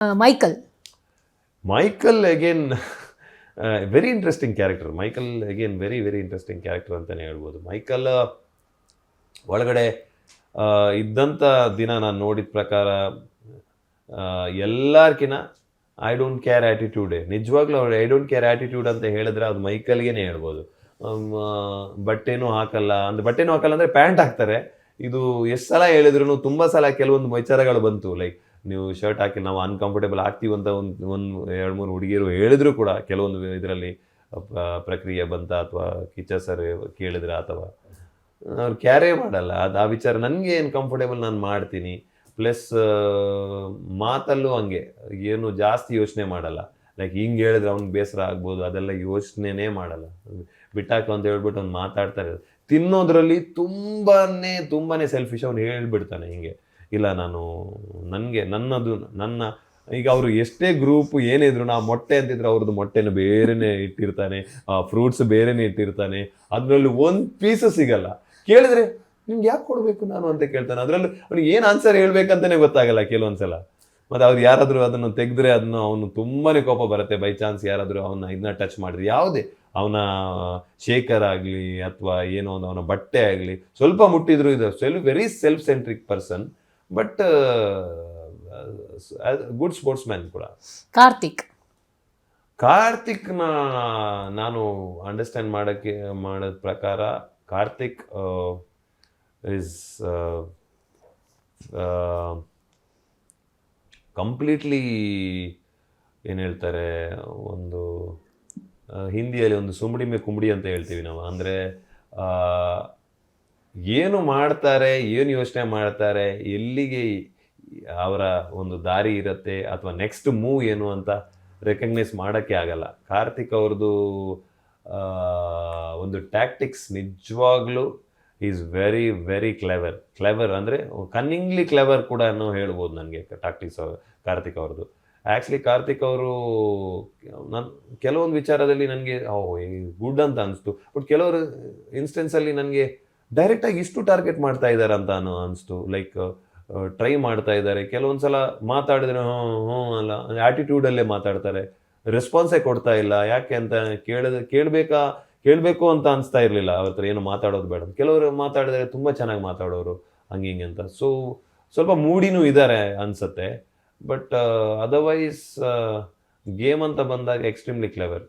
Michael. Michael again very interesting character Michael again very very interesting character ಅಂತಲೇ ಹೇಳ್ಬೋದು. Michael ಒಳಗಡೆ ಇದ್ದಂಥ ದಿನ ನಾನು ನೋಡಿದ ಪ್ರಕಾರ ಎಲ್ಲರ್ಕಿನ ಐ ಡೋಂಟ್ ಕೇರ್ ಆ್ಯಟಿಟ್ಯೂಡೇ ನಿಜವಾಗ್ಲೂ ಅವ್ರು ಐ ಡೋಂಟ್ ಕೇರ್ ಆ್ಯಟಿಟ್ಯೂಡ್ ಅಂತ ಹೇಳಿದ್ರೆ ಅದು ಮೈಕಲ್ಗೇನೆ ಹೇಳ್ಬೋದು. ಬಟ್ಟೆನೂ ಹಾಕಲ್ಲ. ಅಂದ್ರೆ ಬಟ್ಟೆನೂ ಹಾಕಲ್ಲ ಅಂದರೆ ಪ್ಯಾಂಟ್ ಹಾಕ್ತಾರೆ. ಇದು ಎಷ್ಟು ಸಲ ಹೇಳಿದ್ರು ತುಂಬ ಸಲ ಕೆಲವೊಂದು ವಿಚಾರಗಳು ಬಂತು. ಲೈಕ್ ನೀವು ಶರ್ಟ್ ಹಾಕಿ ನಾವು ಅನ್ಕಂಫರ್ಟೇಬಲ್ ಆಗ್ತೀವಿ ಅಂತ ಒಂದು ಒಂದು ಎರಡು, ಮೂರು ಹುಡುಗಿಯರು ಹೇಳಿದ್ರು ಕೂಡ ಕೆಲವೊಂದು ಇದರಲ್ಲಿ ಪ್ರಕ್ರಿಯೆ ಬಂತ ಅಥವಾ ಕಿಚ್ಚ ಸರ್ ಕೇಳಿದ್ರೆ ಅಥವಾ, ಅವ್ರು ಕ್ಯಾರೇ ಮಾಡಲ್ಲ. ಅದು, ಆ ವಿಚಾರ ನನಗೆ ಏನು ಕಂಫರ್ಟೇಬಲ್ ನಾನು ಮಾಡ್ತೀನಿ. ಪ್ಲಸ್ ಮಾತಲ್ಲೂ ಹಂಗೆ. ಏನು ಜಾಸ್ತಿ ಯೋಚನೆ ಮಾಡಲ್ಲ. ಲೈಕ್ ಹಿಂಗೆ ಹೇಳಿದ್ರೆ ಅವ್ನಿಗೆ ಬೇಸರ ಆಗ್ಬೋದು, ಅದೆಲ್ಲ ಯೋಚನೆನೇ ಮಾಡಲ್ಲ. ಬಿಟ್ಟಾಕು ಅಂತ ಹೇಳ್ಬಿಟ್ಟು ಅವ್ನು ಮಾತಾಡ್ತಾರೆ ತಿನ್ನೋದ್ರಲ್ಲಿ ತುಂಬಾ ತುಂಬಾ ಸೆಲ್ಫಿಶ್ ಅವ್ನು ಹೇಳ್ಬಿಡ್ತಾನೆ ಹಿಂಗೆ. ಇಲ್ಲ, ನಾನು ನನಗೆ ನನ್ನದು, ನನ್ನ, ಈಗ ಅವರು ಎಷ್ಟೇ ಗ್ರೂಪ್ ಏನಿದ್ರು ನಾ ಮೊಟ್ಟೆ ಅಂತಿದ್ರೆ ಅವ್ರದ್ದು ಮೊಟ್ಟೆನ ಬೇರೆನೇ ಇಟ್ಟಿರ್ತಾನೆ ಫ್ರೂಟ್ಸ್ ಬೇರೆನೇ ಇಟ್ಟಿರ್ತಾನೆ. ಅದರಲ್ಲಿ ಒಂದು ಪೀಸು ಸಿಗಲ್ಲ. ಕೇಳಿದ್ರೆ, ನಿಮ್ಗೆ ಯಾಕೆ ಕೊಡಬೇಕು ನಾನು? ಅಂತ ಕೇಳ್ತಾನೆ. ಅದರಲ್ಲಿ ಅವ್ನಿಗೆ ಏನು ಆನ್ಸರ್ ಹೇಳ್ಬೇಕಂತಾನೆ ಗೊತ್ತಾಗಲ್ಲ ಕೆಲವೊಂದ್ಸಲ ಮತ್ತೆ ಅವ್ರು ಯಾರಾದರೂ ಅದನ್ನು ತೆಗೆದ್ರೆ ಅದನ್ನು ಅವನು ತುಂಬಾ ಕೋಪ ಬರುತ್ತೆ. ಬೈ ಚಾನ್ಸ್ ಯಾರಾದರೂ ಅವನ್ನ ಇದನ್ನ ಟಚ್ ಮಾಡಿದ್ರೆ. ಯಾವುದೇ, ಅವನ ಶೇಖರ್ ಆಗಲಿ ಅಥವಾ ಏನೋ ಒಂದು, ಅವನ ಬಟ್ಟೆ ಆಗಲಿ, ಸ್ವಲ್ಪ ಮುಟ್ಟಿದ್ರು ಇದು self very self centric person but good sportsman ಕೂಡ ಕಾರ್ತಿಕ್ ಕಾರ್ತಿಕ್ನ ನಾನು ಅಂಡರ್ಸ್ಟ್ಯಾಂಡ್ ಮಾಡೋಕ್ಕೆ ಮಾಡೋದ ಪ್ರಕಾರ ಕಾರ್ತಿಕ್ ಇಸ್ ಕಂಪ್ಲೀಟ್ಲಿ ಏನು ಹೇಳ್ತಾರೆ ಒಂದು ಹಿಂದಿಯಲ್ಲಿ ಒಂದು ಸುಂಬಡಿ ಮೇ ಕುಂಬಡಿ ಅಂತ ಹೇಳ್ತೀವಿ ನಾವು. ಅಂದರೆ ಏನು ಮಾಡ್ತಾರೆ, ಏನು ಯೋಚನೆ ಮಾಡ್ತಾರೆ, ಎಲ್ಲಿಗೆ ಅವರ ಒಂದು ದಾರಿ ಇರುತ್ತೆ ಅಥವಾ ನೆಕ್ಸ್ಟ್ ಮೂವ್ ಏನು ಅಂತ ರೆಕಗ್ನೈಸ್ ಮಾಡೋಕ್ಕೆ ಆಗಲ್ಲ. ಕಾರ್ತಿಕ್ ಅವ್ರದ್ದು ಒಂದು ಟ್ಯಾಕ್ಟಿಕ್ಸ್ ನಿಜವಾಗ್ಲೂ is very very clever clever ಅಂದರೆ ಕನ್ನಿಂಗ್ಲಿ ಕ್ಲೆವರ್ ಕೂಡ ಹೇಳ್ಬೋದು ನನಗೆ ಟ್ಯಾಕ್ಟಿಕ್ಸ್ ಕಾರ್ತಿಕ್ ಅವ್ರದ್ದು. ಆ್ಯಕ್ಚುಲಿ ಕಾರ್ತಿಕ್ ಅವರು ನಾನು, ಕೆಲವೊಂದು ವಿಚಾರದಲ್ಲಿ ನನಗೆ ಓ ಗುಡ್ ಅಂತ ಅನಿಸ್ತು. ಬಟ್ ಕೆಲವರು ಇನ್ಸ್ಟೆನ್ಸಲ್ಲಿ ನನಗೆ ಡೈರೆಕ್ಟಾಗಿ ಇಷ್ಟು ಟಾರ್ಗೆಟ್ ಮಾಡ್ತಾ ಇದ್ದಾರೆ ಅಂತ ಅನ್ನೋ ಅನಿಸ್ತು. ಲೈಕ್ ಟ್ರೈ ಮಾಡ್ತಾ ಇದ್ದಾರೆ ಕೆಲವೊಂದು ಸಲ ಮಾತಾಡಿದ್ರೆ ಹ್ಞೂ ಹ್ಞೂ ಅಲ್ಲ ಆ್ಯಟಿಟ್ಯೂಡಲ್ಲೇ ಮಾತಾಡ್ತಾರೆ. ರೆಸ್ಪಾನ್ಸೇ ಕೊಡ್ತಾ ಇಲ್ಲ. ಯಾಕೆ ಅಂತ ಕೇಳಿದ, ಕೇಳಬೇಕಾ, ಕೇಳಬೇಕು ಅಂತ ಅನಿಸ್ತಾ ಇರಲಿಲ್ಲ. ಅವ್ರ ಹತ್ರ ಏನು ಮಾತಾಡೋದು ಬೇಡ ಕೆಲವರು ಮಾತಾಡಿದ್ರೆ ತುಂಬ ಚೆನ್ನಾಗಿ ಮಾತಾಡೋರು. ಹಂಗೆ ಹಿಂಗೆ ಅಂತ. ಸೊ ಸ್ವಲ್ಪ ಮೂಡಿನೂ ಇದ್ದಾರೆ ಅನ್ಸತ್ತೆ. ಬಟ್ ಅದರ್ವೈಸ್ ಗೇಮ್ ಅಂತ ಬಂದಾಗ ಎಕ್ಸ್ಟ್ರೀಮ್ಲಿ ಕ್ಲೆವರ್